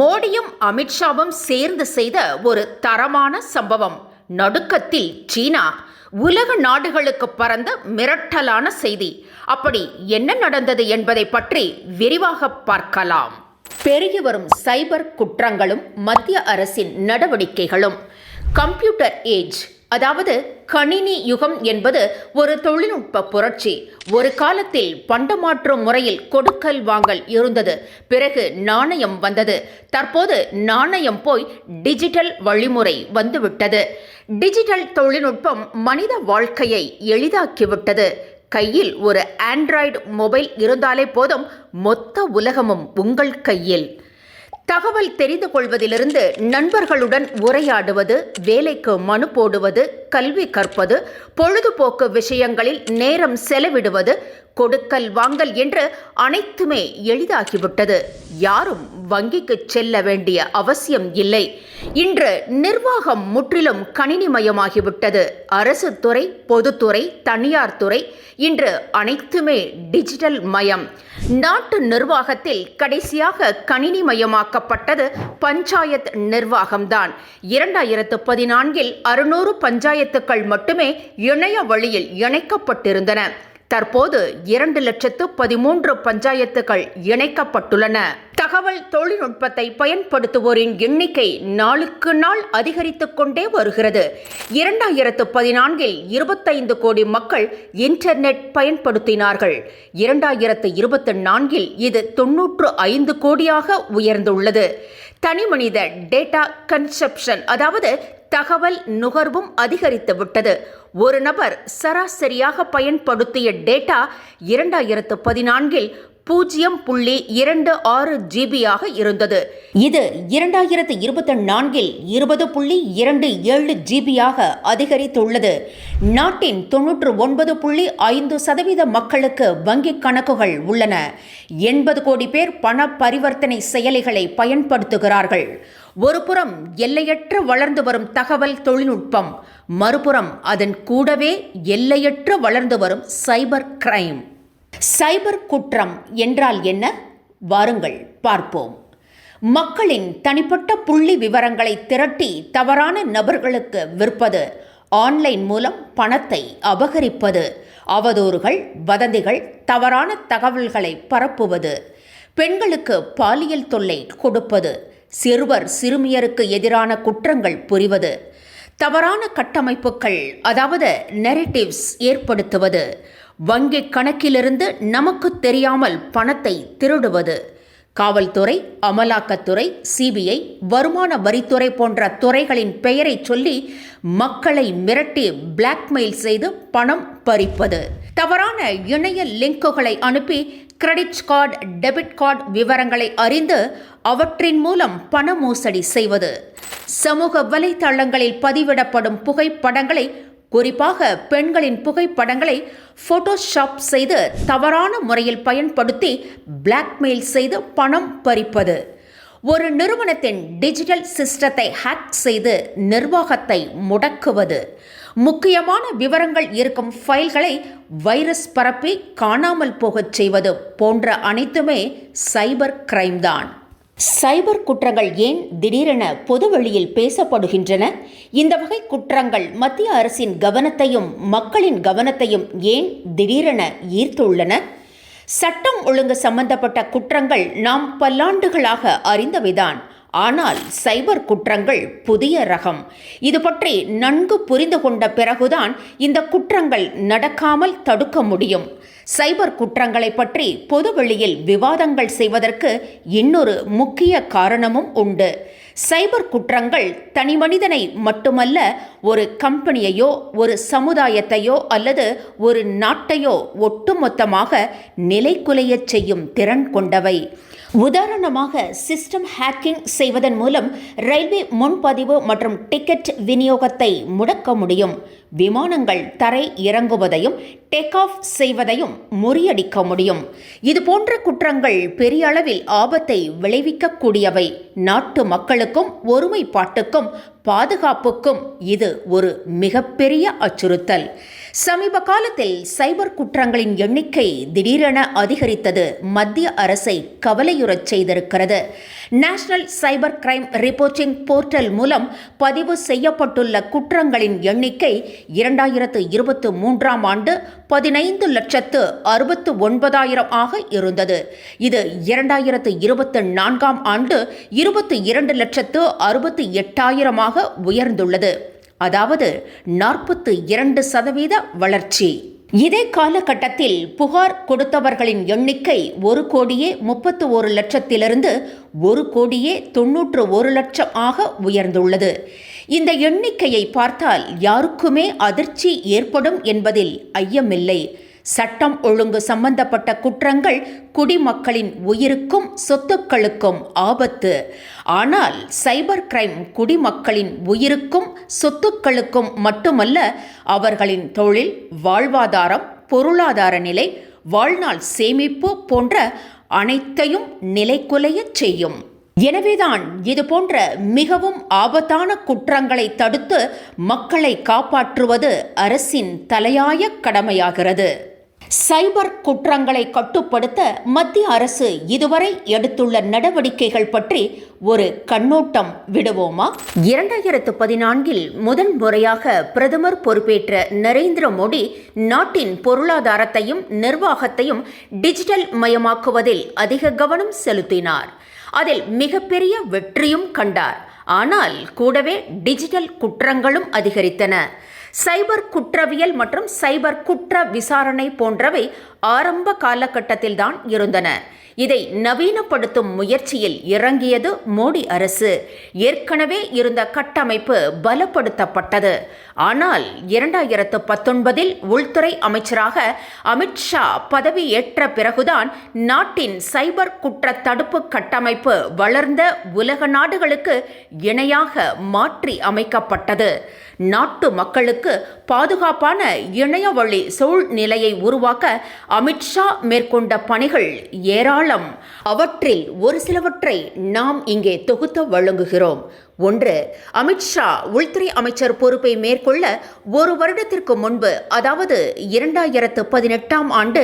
மோடியும் அமித்ஷாவும் சேர்ந்து செய்த ஒரு தரமான சம்பவம். நடுக்கத்தில் சீனா உலக நாடுகளுக்கு பறந்த மிரட்டலான செய்தி. அப்படி என்ன நடந்தது என்பதை பற்றி விரிவாக பார்க்கலாம். பெருகி வரும் சைபர் குற்றங்களும் மத்திய அரசின் நடவடிக்கைகளும். கம்ப்யூட்டர் ஏஜ் அதாவது கணினி யுகம் என்பது ஒரு தொழில்நுட்ப புரட்சி. ஒரு காலத்தில் பண்டமாற்று முறையில் கொடுக்கல் வாங்கல் இருந்தது. பிறகு நாணயம் வந்தது. தற்போது நாணயம் போய் டிஜிட்டல் வழிமுறை வந்துவிட்டது. டிஜிட்டல் தொழில்நுட்பம் மனித வாழ்க்கையை எளிதாக்கிவிட்டது. கையில் ஒரு ஆண்ட்ராய்டு மொபைல் இருந்தாலே போதும் மொத்த உலகமும் உங்கள் கையில். தகவல் தெரிந்து கொள்வதிலிருந்து நண்பர்களுடன் உரையாடுவது வேலைக்கு மனு போடுவது கல்வி கற்பது பொழுதுபோக்கு விஷயங்களில் நேரம் செலவிடுவது கொடுக்கல் வாங்கல் என்று அனைத்துமே எளிதாகிவிட்டது. யாரும் வங்கிக்கு செல்ல வேண்டிய அவசியம் இல்லை. இன்று நிர்வாகம் முற்றிலும் கணினிமயமாகிவிட்டது. அரசு துறை பொதுத்துறை தனியார் துறை இன்று அனைத்துமே டிஜிட்டல் மயம். நாட்டு நிர்வாகத்தில் கடைசியாக கணினிமயமாக்கப்பட்டது பஞ்சாயத் நிர்வாகம்தான். இரண்டாயிரத்து பதினான்கில் அறுநூறு பஞ்சாயத்துக்கள் மட்டுமே இணைய வழியில் இணைக்கப்பட்டிருந்தன. தற்போது இரண்டு லட்சத்து பதிமூன்று பஞ்சாயத்துகள் இணைக்கப்பட்டுள்ளன. தகவல் தொழில்நுட்பத்தை பயன்படுத்துவோரின் எண்ணிக்கை நாளுக்கு நாள் அதிகரித்துக் கொண்டே வருகிறது. இரண்டாயிரத்து பதினான்கில் இருபத்தைந்து கோடி மக்கள் இன்டர்நெட் பயன்படுத்தினார்கள். இரண்டாயிரத்து இருபத்தி நான்கில் இது தொன்னூற்று ஐந்து கோடியாக உயர்ந்துள்ளது. தனிமனித டேட்டா கன்செப்ஷன் அதாவது தகவல் நுகர்வும் அதிகரித்து விட்டது. ஒரு நபர் சராசரியாக பயன்படுத்திய டேட்டா இரண்டாயிரத்து பதினான்கில் பூஜ்ஜியம் புள்ளி இரண்டு ஆறு ஜிபியாக இருந்தது. இது இரண்டாயிரத்து இருபத்தி நான்கில் இருபது புள்ளி இரண்டு ஏழு ஜிபியாக அதிகரித்துள்ளது. நாட்டின் தொன்னூற்று ஒன்பது புள்ளி ஐந்து சதவீத மக்களுக்கு வங்கிக் கணக்குகள் உள்ளன. எண்பது கோடி பேர் பண பரிவர்த்தனை செயலிகளை பயன்படுத்துகிறார்கள். ஒருபுறம் எல்லையற்று வளர்ந்து வரும் தகவல் தொழில்நுட்பம் மறுபுறம் அதன் கூடவே எல்லையற்று வளர்ந்து வரும் சைபர் கிரைம். சைபர் குற்றம் என்றால் என்ன? வாருங்கள் பார்ப்போம். மக்களின் தனிப்பட்ட புள்ளி விவரங்களை திரட்டி தவறான நபர்களுக்கு விற்பது ஆன்லைன் மூலம் பணத்தை அபகரிப்பது அவதூறுகள் வதந்திகள் தவறான தகவல்களை பரப்புவது பெண்களுக்கு பாலியல் தொல்லை கொடுப்பது சிறுவர் சிறுமியருக்கு எதிரான குற்றங்கள் புரிவது தவறான கட்டமைப்புகள் அதாவது நெரட்டிவ்ஸ் ஏற்படுத்துவது வங்கி கணக்கிலிருந்து நமக்கு தெரியாமல் பணத்தை திருடுவது. காவல்துறை அமலாக்கத்துறை சிபிஐ வருமான வரித்துறை போன்ற துறைகளின் பெயரை சொல்லி மக்களை மிரட்டி பிளாக்மெயில் செய்து பணம் பறிப்பது. தவறான இணைய லிங்குகளை அனுப்பி கிரெடிட் கார்டு டெபிட் கார்டு விவரங்களை அறிந்து அவற்றின் மூலம் பண மோசடி செய்வது. சமூக வலைதளங்களில் பதிவிடப்படும் புகைப்படங்களை குறிப்பாக பெண்களின் புகைப்படங்களை போட்டோஷாப் செய்து தவறான முறையில் பயன்படுத்தி பிளாக்மெயில் செய்து பணம் பறிப்பது. ஒரு நிறுவனத்தின் டிஜிட்டல் சிஸ்டத்தை ஹேக் செய்து நிர்வாகத்தை முடக்குவது. முக்கியமான விவரங்கள் இருக்கும் ஃபைல்களை வைரஸ் பரப்பி காணாமல் போகச் செய்வது போன்ற அனைத்துமே சைபர் கிரைம் தான். சைபர் குற்றங்கள் ஏன் திடீரென பொதுவெளியில் பேசப்படுகின்றன? இந்த வகை குற்றங்கள் மத்திய அரசின் கவனத்தையும் மக்களின் கவனத்தையும் ஏன் திடீரென ஈர்த்துள்ளன? சட்டம் ஒழுங்கு சம்பந்தப்பட்ட குற்றங்கள் நாம் பல்லாண்டுகளாக அறிந்தவைதான். ஆனால் சைபர் குற்றங்கள் புதிய ரகம். இது பற்றி நன்கு புரிந்து கொண்ட பிறகுதான் இந்த குற்றங்கள் நடக்காமல் தடுக்க முடியும். சைபர் குற்றங்களை பற்றி பொதுவெளியில் விவாதங்கள் செய்வதற்கு இன்னொரு முக்கிய காரணமும் உண்டு. சைபர் குற்றங்கள் தனிமனிதனை மட்டுமல்ல ஒரு கம்பெனியையோ ஒரு சமுதாயத்தையோ அல்லது ஒரு நாட்டையோ ஒட்டுமொத்தமாக நிலைக்குலையச் செய்யும் திறன் கொண்டவை. உதாரணமாக சிஸ்டம் ஹேக்கிங் செய்வதன் மூலம் ரயில்வே முன்பதிவு மற்றும் டிக்கெட் விநியோகத்தை முடக்க முடியும். விமானங்கள் தரை இறங்குவதையும் டேக் ஆஃப் செய்வதையும் முறியடிக்க முடியும். இது போன்ற குற்றங்கள் பெரிய அளவில் ஆபத்தை விளைவிக்கக்கூடியவை. நாட்டு மக்களுக்கும் ஒருமைப்பாட்டுக்கும் பாதுகாப்புக்கும் இது ஒரு மிகப்பெரிய அச்சுறுத்தல். சமீப காலத்தில் சைபர் குற்றங்களின் எண்ணிக்கை திடீரென அதிகரித்தது. மத்திய அரசை கவலையுறச் செய்திருக்கிறது. National cyber crime reporting portal மூலம் பதிவு செய்யப்பட்டுள்ள குற்றங்களின் எண்ணிக்கை இரண்டாயிரத்து இருபத்து மூன்றாம் ஆண்டு பதினைந்து லட்சத்து அறுபத்து ஒன்பதாயிரம் ஆக இருந்தது. இது இரண்டாயிரத்து இருபத்து நான்காம் ஆண்டு இருபத்தி இரண்டு லட்சத்து அறுபத்தி எட்டாயிரமாக உயர்ந்துள்ளது. அதாவது நாற்பத்து இரண்டு சதவீத வளர்ச்சி. இதே காலகட்டத்தில் புகார் கொடுத்தவர்களின் எண்ணிக்கை ஒரு கோடியே முப்பத்து ஒரு லட்சத்திலிருந்து ஒரு கோடியே தொன்னூற்று ஒரு லட்சம் ஆக உயர்ந்துள்ளது. இந்த எண்ணிக்கையை பார்த்தால் யாருக்குமே அதிர்ச்சி ஏற்படும் என்பதில் ஐயமில்லை. சட்டம் ஒழுங்கு சம்பந்தப்பட்ட குற்றங்கள் குடிமக்களின் உயிருக்கும் சொத்துக்களுக்கும் ஆபத்து. ஆனால் சைபர் கிரைம் குடிமக்களின் உயிருக்கும் சொத்துக்களுக்கும் மட்டுமல்ல அவர்களின் தொழில் வாழ்வாதாரம் பொருளாதார நிலை வாழ்நாள் சேமிப்பு போன்ற அனைத்தையும் நிலைகுலையச் செய்யும். எனவேதான் இது போன்ற மிகவும் ஆபத்தான குற்றங்களை தடுத்து மக்களை காப்பாற்றுவது அரசின் தலையாய கடமையாகிறது. சைபர் குற்றங்களை கட்டுப்படுத்த மத்திய அரசு இதுவரை எடுத்துள்ள நடவடிக்கைகள் பற்றி ஒரு கண்ணோட்டம் விடுவோமா? இரண்டாயிரத்து பதினான்கில் முதன் முறையாக பிரதமர் பொறுப்பேற்ற நரேந்திர மோடி நாட்டின் பொருளாதாரத்தையும் நிர்வாகத்தையும் டிஜிட்டல் மயமாக்குவதில் அதிக கவனம் செலுத்தினார். அதில் மிகப்பெரிய வெற்றியும் கண்டார். ஆனால் கூடவே டிஜிட்டல் குற்றங்களும் அதிகரித்தன. சைபர் குற்றவியல் மற்றும் சைபர் குற்ற விசாரணை போன்றவை ஆரம்ப காலகட்டத்தில்தான் இருந்தன. இதை நவீனப்படுத்தும் முயற்சியில் இறங்கியது மோடி அரசு. ஏற்கனவே இருந்த கட்டமைப்பு பலப்படுத்தப்பட்டது. ஆனால் இரண்டாயிரத்து பத்தொன்பதில் உள்துறை அமைச்சராக அமித்ஷா பதவியேற்ற பிறகுதான் நாட்டின் சைபர் குற்ற தடுப்பு கட்டமைப்பு வளர்ந்த உலக நாடுகளுக்கு இணையாக மாற்றி அமைக்கப்பட்டது. நாட்டு மக்களுக்கு பாதுகாப்பான இணையவழி சூழ்நிலையை உருவாக்க அமித்ஷா மேற்கொண்ட பணிகள் ஏராளம். அவற்றில் ஒரு சிலவற்றை நாம் இங்கே தொகுத்து வழங்குகிறோம். ஒன்று அமித்ஷா உள்துறை அமைச்சர் பொறுப்பை மேற்கொள்ள ஒரு வருடத்திற்கு முன்பு அதாவது இரண்டாயிரத்து பதினெட்டாம் ஆண்டு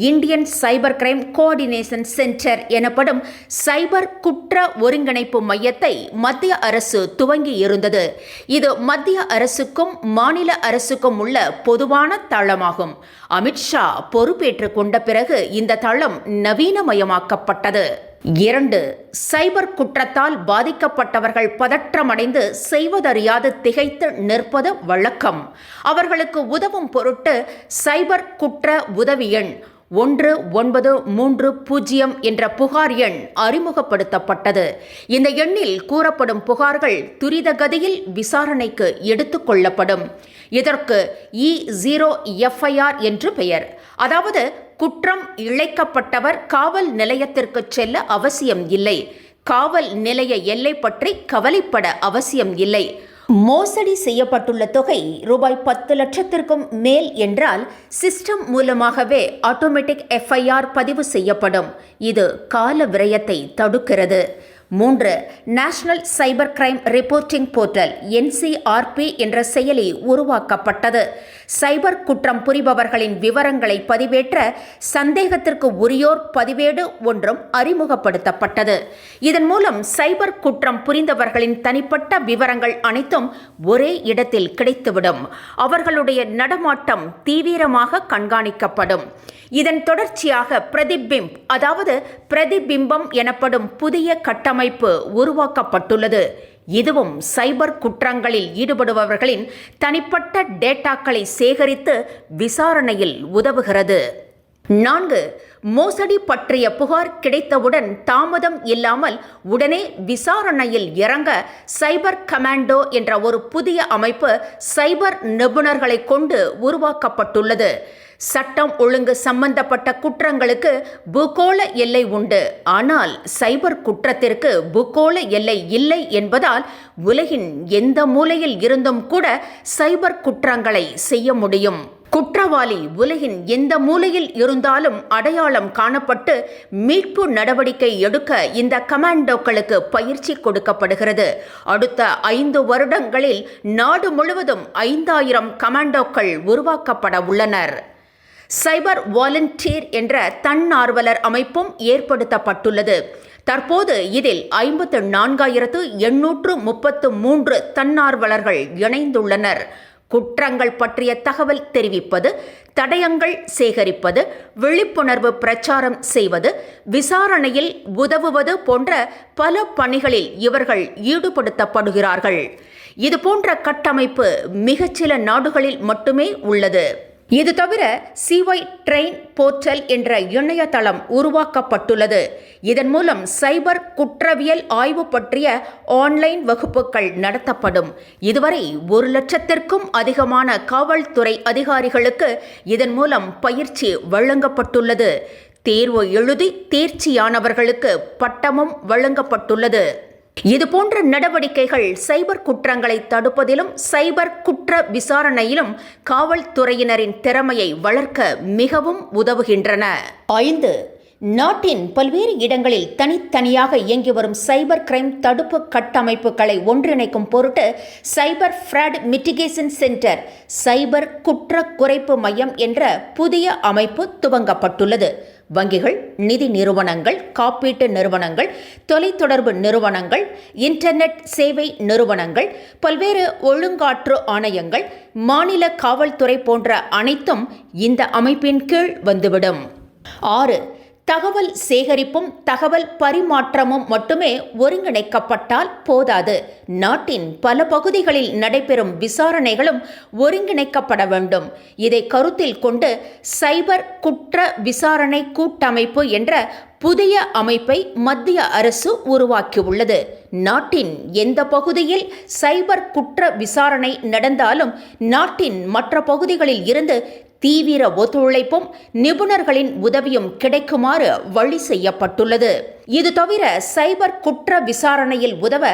Indian cyber crime coordination centre எனப்படும் சைபர் குற்ற ஒருங்கிணைப்பு மையத்தை மத்திய அரசு துவங்கி இருந்தது இது மத்திய அரசுக்கும் மாநில அரசுக்கும் உள்ள பொதுவான தளமாகும். அமித்ஷா பொறுப்பேற்றுக் கொண்ட பிறகு இந்த தளம் நவீனமயமாக்கப்பட்டது. இரண்டு சைபர் குற்றத்தால் பாதிக்கப்பட்டவர்கள் பதற்றமடைந்து செய்வதறியாது திகைத்து நிற்பது வழக்கம். அவர்களுக்கு உதவும் பொருட்டு சைபர் குற்ற உதவி எண் ஒன்று ஒன்பது மூன்று பூஜ்ஜியம் என்ற புகார் எண் அறிமுகப்படுத்தப்பட்டது. இந்த எண்ணில் கூறப்படும் புகார்கள் துரித கதியில் விசாரணைக்கு எடுத்துக்கொள்ளப்படும் இதற்கு இ ஜீரோ எஃப்ஐஆர் என்று பெயர். அதாவது குற்றம் இழைக்கப்பட்டவர் காவல் நிலையத்திற்கு செல்ல அவசியம் இல்லை. காவல் நிலைய எல்லை பற்றி கவலைப்பட அவசியம் இல்லை. மோசடி செய்யப்பட்டுள்ள தொகை ரூபாய் பத்து லட்சத்திற்கும் மேல் என்றால் சிஸ்டம் மூலமாகவே ஆட்டோமேட்டிக் எஃப்ஐஆர் பதிவு செய்யப்படும். இது கால விரயத்தை தடுக்கிறது. மூன்று national cyber crime reporting portal NCRP என்ற செயலி உருவாக்கப்பட்டது. சைபர் குற்றம் புரிபவர்களின் விவரங்களை பதிவேற்ற சந்தேகத்திற்கு உரியோர் பதிவேடு ஒன்றும் அறிமுகப்படுத்தப்பட்டது. இதன் மூலம் சைபர் குற்றம் புரிந்தவர்களின் தனிப்பட்ட விவரங்கள் அனைத்தும் ஒரே இடத்தில் கிடைத்துவிடும். அவர்களுடைய நடமாட்டம் தீவிரமாக கண்காணிக்கப்படும். இதன் தொடர்ச்சியாக பிரதிபிம்ப் அதாவது பிரதிபிம்பம் எனப்படும் புதிய கட்டம் கட்டமைப்பு உருவாக்கப்பட்டுள்ளது. இதுவும் சைபர் குற்றங்களில் ஈடுபடுபவர்களின் தனிப்பட்ட டேட்டாக்களை சேகரித்து விசாரணையில் உதவுகிறது. நான்கு மோசடி பற்றிய புகார் கிடைத்தவுடன் தாமதம் இல்லாமல் உடனே விசாரணையில் இறங்க சைபர் கமாண்டோ என்ற ஒரு புதிய அமைப்பு சைபர் நிபுணர்களை கொண்டு உருவாக்கப்பட்டுள்ளது. சட்டம் ஒழுங்கு சம்பந்தப்பட்ட குற்றங்களுக்கு பூகோள எல்லை உண்டு. ஆனால் சைபர் குற்றத்திற்கு பூகோள எல்லை இல்லை என்பதால் உலகின் எந்த மூலையில் இருந்தும் கூட சைபர் குற்றங்களை செய்ய முடியும். குற்றவாளி உலகின் எந்த மூலையில் இருந்தாலும் அடையாளம் காணப்பட்டு மீட்பு நடவடிக்கை எடுக்க இந்த கமாண்டோக்களுக்கு பயிற்சி கொடுக்கப்படுகிறது. அடுத்த ஐந்து வருடங்களில் நாடு முழுவதும் ஐந்தாயிரம் கமாண்டோக்கள் உருவாக்கப்பட உள்ளனர். சைபர் வாலண்டியர் என்ற தன்னார்வலர் அமைப்பும் ஏற்படுத்தப்பட்டுள்ளது. தற்போது இதில் ஐம்பத்து நான்காயிரத்து எண்ணூற்று முப்பத்து மூன்று தன்னார்வலர்கள் இணைந்துள்ளனர். குற்றங்கள் பற்றிய தகவல் தெரிவிப்பது தடயங்கள் சேகரிப்பது விழிப்புணர்வு பிரச்சாரம் செய்வது விசாரணையில் உதவுவது போன்ற பல பணிகளில் இவர்கள் ஈடுபடுத்தப்படுகிறார்கள். இதுபோன்ற கட்டமைப்பு மிகச்சில நாடுகளில் மட்டுமே உள்ளது. இது தவிர சிஒய் ட்ரெயின் போர்ட்டல் என்ற இணையதளம் உருவாக்கப்பட்டுள்ளது. இதன் மூலம் சைபர் குற்றவியல் ஆய்வு பற்றிய ஆன்லைன் வகுப்புகள் நடத்தப்படும். இதுவரை ஒரு லட்சத்திற்கும் அதிகமான காவல்துறை அதிகாரிகளுக்கு இதன் மூலம் பயிற்சி வழங்கப்பட்டுள்ளது. தேர்வு எழுதி தேர்ச்சியானவர்களுக்கு பட்டமும் வழங்கப்பட்டுள்ளது. இதுபோன்ற நடவடிக்கைகள் சைபர் குற்றங்களை தடுப்பதிலும் சைபர் குற்ற விசாரணையிலும் காவல்துறையினரின் திறமையை வளர்க்க மிகவும் உதவுகின்றன. ஐந்து நாட்டின் பல்வேறு இடங்களில் தனித்தனியாக இயங்கி வரும் சைபர் கிரைம் தடுப்பு கட்டமைப்புகளை ஒன்றிணைக்கும் பொருட்டு cyber fraud mitigation centre cyber குற்ற குறைப்பு மையம் என்ற புதிய அமைப்பு துவங்கப்பட்டுள்ளது. வங்கிகள் நிதி நிறுவனங்கள் காப்பீட்டு நிறுவனங்கள் தொலைத்தொடர்பு நிறுவனங்கள் இன்டர்நெட் சேவை நிறுவனங்கள் பல்வேறு ஒழுங்காற்று ஆணையங்கள் மாநில காவல்துறை போன்ற அனைத்தும் இந்த அமைப்பின் கீழ் வந்துவிடும். ஆறு தகவல் சேகரிப்பும் தகவல் பரிமாற்றமும் மட்டுமே ஒருங்கிணைக்கப்பட்டால் போதாது. நாட்டின் பல பகுதிகளில் நடைபெறும் விசாரணைகளும் ஒருங்கிணைக்கப்பட வேண்டும். இதை கருத்தில் கொண்டு சைபர் குற்ற விசாரணை கூட்டமைப்பு என்ற புதிய அமைப்பை மத்திய அரசு உருவாக்கியுள்ளது. நாட்டின் எந்த பகுதியில் சைபர் குற்ற விசாரணை நடந்தாலும் நாட்டின் மற்ற பகுதிகளில் இருந்து தீவிர ஒத்துழைப்பும் நிபுணர்களின் உதவியும் கிடைக்குமாறு வழி செய்யப்பட்டுள்ளது. இது தவிர சைபர் குற்ற விசாரணையில் உதவ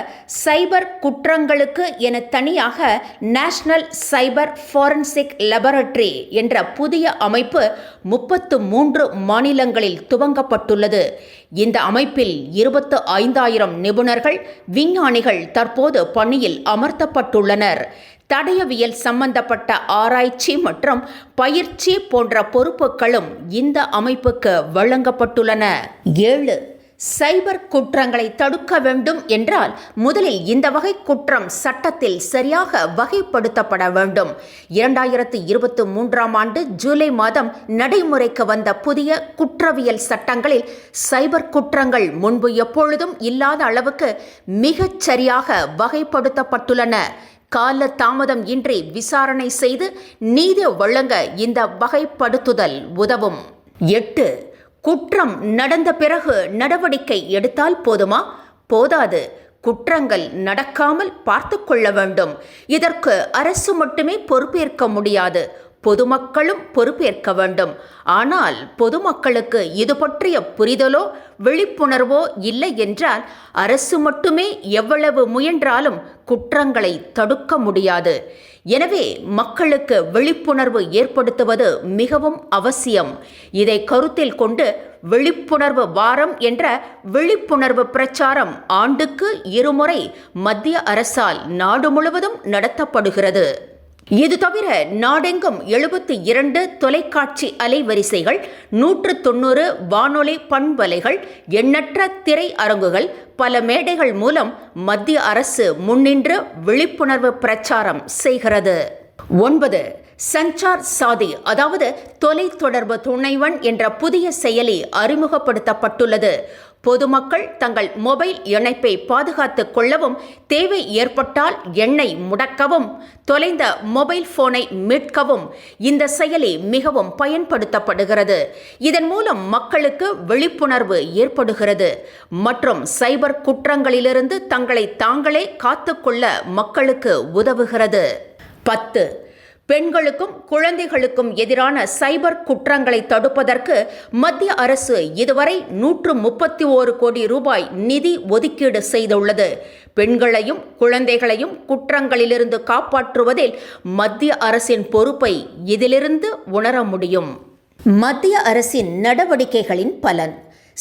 சைபர் குற்றங்களுக்கு என தனியாக நேஷனல் சைபர் ஃபாரன்சிக் லெபரட்டரி என்ற புதிய அமைப்பு முப்பத்து மூன்று மாநிலங்களில் துவங்கப்பட்டுள்ளது. இந்த அமைப்பில் இருபத்து ஐந்தாயிரம் நிபுணர்கள் விஞ்ஞானிகள் தற்போது பணியில் அமர்த்தப்பட்டுள்ளனர். தடயவியல் சம்பந்தப்பட்ட ஆராய்ச்சி மற்றும் பயிற்சி போன்ற பொறுப்புகளும் இந்த அமைப்புக்கு வழங்கப்பட்டுள்ளன. ஏழு சைபர் குற்றங்களை தடுக்க வேண்டும் என்றால் முதலில் இந்த வகை குற்றம் சட்டத்தில் சரியாக வகைப்படுத்தப்பட வேண்டும். இரண்டாயிரத்து இருபத்தி மூன்றாம் ஆண்டு ஜூலை மாதம் நடைமுறைக்கு வந்த புதிய குற்றவியல் சட்டங்களில் சைபர் குற்றங்கள் முன்பு எப்பொழுதும் இல்லாத அளவுக்கு மிகச் சரியாக வகைப்படுத்தப்பட்டுள்ளன. கால தாமதம் இன்றி விசாரணை செய்து நீதி வழங்க இந்த வகைப்படுத்துதல் உதவும். எட்டு. குற்றம் நடந்த பிறகு நடவடிக்கை எடுத்தால் போதுமா? போதாது. குற்றங்கள் நடக்காமல் பார்த்து கொள்ள வேண்டும். இதற்கு அரசு மட்டுமே பொறுப்பேற்க முடியாது. பொதுமக்களும் பொறுப்பேற்க வேண்டும். ஆனால் பொதுமக்களுக்கு இது பற்றிய புரிதலோ விழிப்புணர்வோ இல்லை என்றால் அரசு மட்டுமே எவ்வளவு முயன்றாலும் குற்றங்களை தடுக்க முடியாது. எனவே மக்களுக்கு விழிப்புணர்வு ஏற்படுத்துவது மிகவும் அவசியம். இதை கருத்தில் கொண்டு விழிப்புணர்வு வாரம் என்ற விழிப்புணர்வு பிரச்சாரம் ஆண்டுக்கு இருமுறை மத்திய அரசால் நாடு முழுவதும் நடத்தப்படுகிறது. இது தவிர நாடெங்கும் எழுபத்தி இரண்டு தொலைக்காட்சி அலைவரிசைகள் நூற்று தொண்ணூறு வானொலி பண்பலைகள் எண்ணற்ற திரை அரங்குகள் பல மேடைகள் மூலம் மத்திய அரசு முன்னின்று விழிப்புணர்வு பிரச்சாரம் செய்கிறது. ஒன்பது சஞ்சார் சாதி அதாவது தொலைத்தொடர்பு துணைவன் என்ற புதிய செயலி அறிமுகப்படுத்தப்பட்டுள்ளது. பொதுமக்கள் தங்கள் மொபைல் இணைப்பை பாதுகாத்துக் கொள்ளவும் தேவை ஏற்பட்டால் எண்ணை முடக்கவும் தொலைந்த மொபைல் போனை மீட்கவும் இந்த செயலி மிகவும் பயன்படுத்தப்படுகிறது. இதன் மூலம் மக்களுக்கு விழிப்புணர்வு ஏற்படுகிறது. மற்றும் சைபர் குற்றங்களிலிருந்து தங்களை தாங்களே காத்துக்கொள்ள மக்களுக்கு உதவுகிறது. பத்து பெண்களுக்கும் குழந்தைகளுக்கும் எதிரான சைபர் குற்றங்களை தடுப்பதற்கு மத்திய அரசு இதுவரை நூற்று முப்பத்தி ஓரு கோடி ரூபாய் நிதி ஒதுக்கீடு செய்துள்ளது. பெண்களையும் குழந்தைகளையும் குற்றங்களிலிருந்து காப்பாற்றுவதில் மத்திய அரசின் பொறுப்பை இதிலிருந்து உணர முடியும். மத்திய அரசின் நடவடிக்கைகளின் பலன்.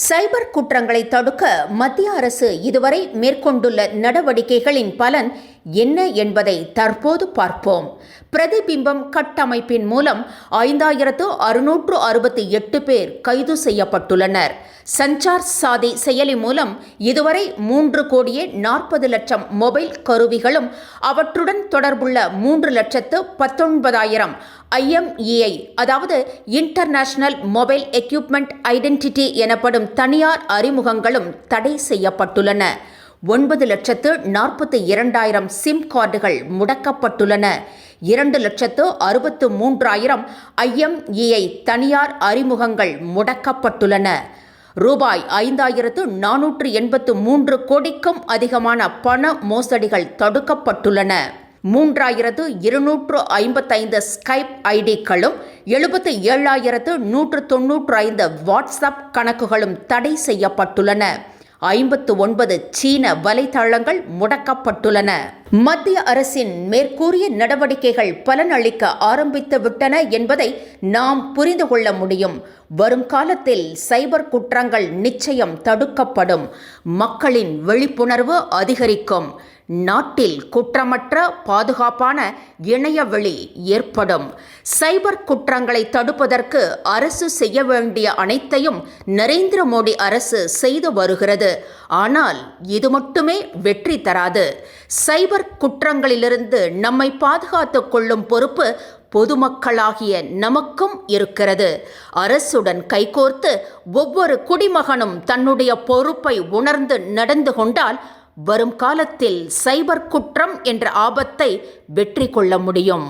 சைபர் குற்றங்களை தடுக்க மத்திய அரசு இதுவரை மேற்கொண்டுள்ள நடவடிக்கைகளின் பலன் என்ன என்பதை தற்போது பார்ப்போம். பிரதிபிம்பம் கட்டமைப்பின் மூலம் ஐந்தாயிரத்து அறுநூற்று அறுபத்தி எட்டு பேர் கைது செய்யப்பட்டுள்ளனர். சஞ்சார் சாதி செயலி மூலம் இதுவரை மூன்று கோடியே நாற்பது லட்சம் மொபைல் கருவிகளும் அவற்றுடன் தொடர்புள்ள மூன்று லட்சத்து பத்தொன்பதாயிரம் ஐஎம்இஐ அதாவது இன்டர்நேஷனல் மொபைல் எக்யூப்மெண்ட் ஐடென்டிட்டி எனப்படும் தனியார் அறிமுகங்களும் தடை செய்யப்பட்டுள்ளன. ஒன்பது லட்சத்து நாற்பத்தி இரண்டாயிரம் சிம் கார்டுகள் முடக்கப்பட்டுள்ளன. இரண்டு லட்சத்து அறுபத்து மூன்றாயிரம் ஐஎம்இஐ தனியார் அறிமுகங்கள் முடக்கப்பட்டுள்ளன. ரூபாய் ஐந்தாயிரத்து நானூற்று எண்பத்து மூன்று கோடிக்கும் அதிகமான பண மோசடிகள் தடுக்கப்பட்டுள்ளன. மூன்றாயிரத்து இருநூற்று ஐம்பத்தைந்து ஸ்கைப் ஐடிக்களும் எழுபத்து ஏழாயிரத்து நூற்று தொன்னூற்று ஐந்து வாட்ஸ்அப் கணக்குகளும் தடை செய்யப்பட்டுள்ளன. ஐம்பத்து ஒன்பது சீன வலைதளங்கள் முடக்கப்பட்டுள்ளன. மத்திய அரசின் மேற்கூறிய நடவடிக்கைகள் பலனளிக்க ஆரம்பித்து விட்டன என்பதை நாம் புரிந்து கொள்ள முடியும். வரும் காலத்தில் சைபர் குற்றங்கள் நிச்சயம் தடுக்கப்படும். மக்களின் விழிப்புணர்வு அதிகரிக்கும். நாட்டில் குற்றமற்ற பாதுகாப்பான இணையவெளி ஏற்படும். சைபர் குற்றங்களை தடுப்பதற்கு அரசு செய்ய வேண்டிய அனைத்தையும் நரேந்திர மோடி அரசு செய்து வருகிறது. ஆனால் இது மட்டுமே வெற்றி தராது. சைபர் குற்றங்களிலிருந்து நம்மை பாதுகாத்துக் கொள்ளும் பொறுப்பு பொதுமக்களாகிய நமக்கும் இருக்கிறது. அரசுடன் கைகோர்த்து ஒவ்வொரு குடிமகனும் தன்னுடைய பொறுப்பை உணர்ந்து நடந்து கொண்டால் வரும் காலத்தில் சைபர் குற்றம் என்ற ஆபத்தை வெற்றி கொள்ள முடியும்.